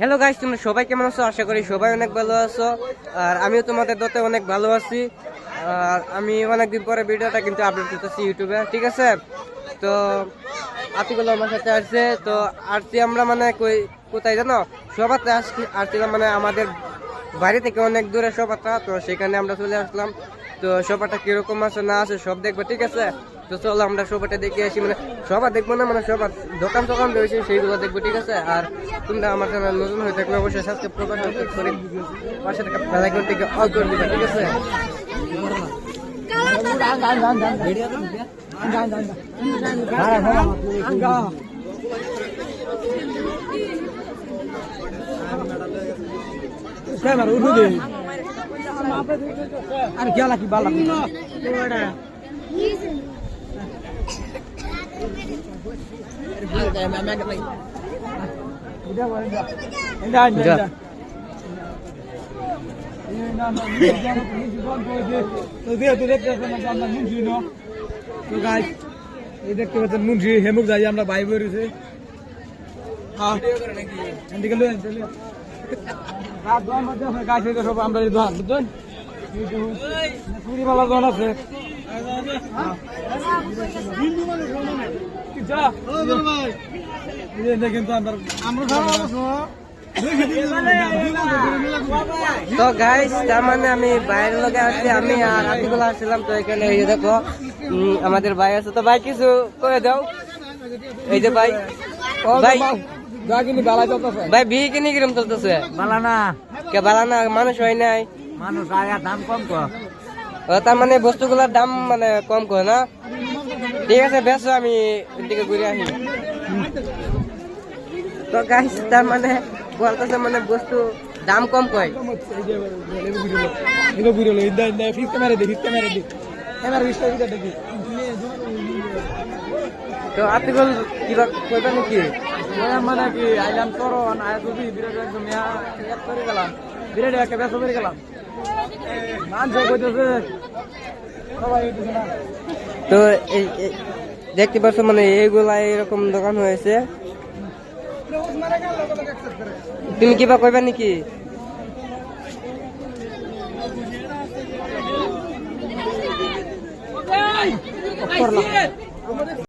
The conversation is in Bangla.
হ্যালো গাইস তোমরা সবাই কেমন আছো? আশা করি সবাই অনেক ভালো আছো। আর আমিও তোমাদের দতে অনেক ভালো আছি। আর আমি অনেকদিন পরে ভিডিওটা কিন্তু আপলোড করতেছি ইউটিউবে, ঠিক আছে? তো আতিকুল আমার সাথে আসছে তো আরতি আমরা মানে কই, কোথায় জানো? সবাতে আসছি। আসছিলাম মানে আমাদের বাড়ি থেকে অনেক দূরে সবাটা তো সেখানে আমরা চলে আসলাম। তো সবাটা কীরকম আছে না আছে সব দেখব, ঠিক আছে? তো চলো আমরা সবাটা দেখে আসি মানে সবার দেখব না মানে সবার দোকান টোকান রয়েছে, সেইগুলো দেখব, ঠিক আছে আর তোমরা আমার চ্যানেল নতুন হয়ে থাকলে অবশ্যই সাবস্ক্রাইব করবে পাশে থাকা বেল আইকনটিকে অল করে দিবে, ঠিক আছে আর গেলা কি বালা। এই দেখতে পাচ্ছেন মুন্সি হেমুক যাই আমরা ভাই বই রয়েছে হ্যাঁ আমরা পুরি মালা দোয়ান আছে তো গাইস তার মানে আমি বাইরের লোকে আসছি আমি আর আতিকুল আসছিলাম তো এখানে এই যে দেখো আমাদের ভাই আছে। তো ভাই কিছু করে দাও। এই যে ভাই ভাই যা কিন্তু বেলায় চলতেছে ভাই বিয়ে কিনে কিরম চলতেছে? মালা না কে বালা না মানুষ হয় নাই? মানুষ আয়া দাম কম কর। তার মানে বস্তুগুলোর দাম মানে কম করে না? ঠিক আছে বেসো আমি ওইদিকে ঘুরে আসি। তো গাইস তার মানে বলতেছে মানে বস্তু দাম কম কয়? এগো বুড়ো লো ইন্দা ইন্দা ফিস ক্যামেরা দে ফিস ক্যামেরা দে। ক্যামেরা ফিস ক্যামেরা দে তো আতিকুল কিবা কইবা নাকি? মানে কি আইলাম করন আয় তুমি বিরাট একদম এক করে গেলাম। বিরাট করে মান কইতেছে না তো দেখতে পাচ্ছ মানে এইগুলা এরকম দোকান হয়েছে। তুমি কিবা কইবা নাকি? করলাম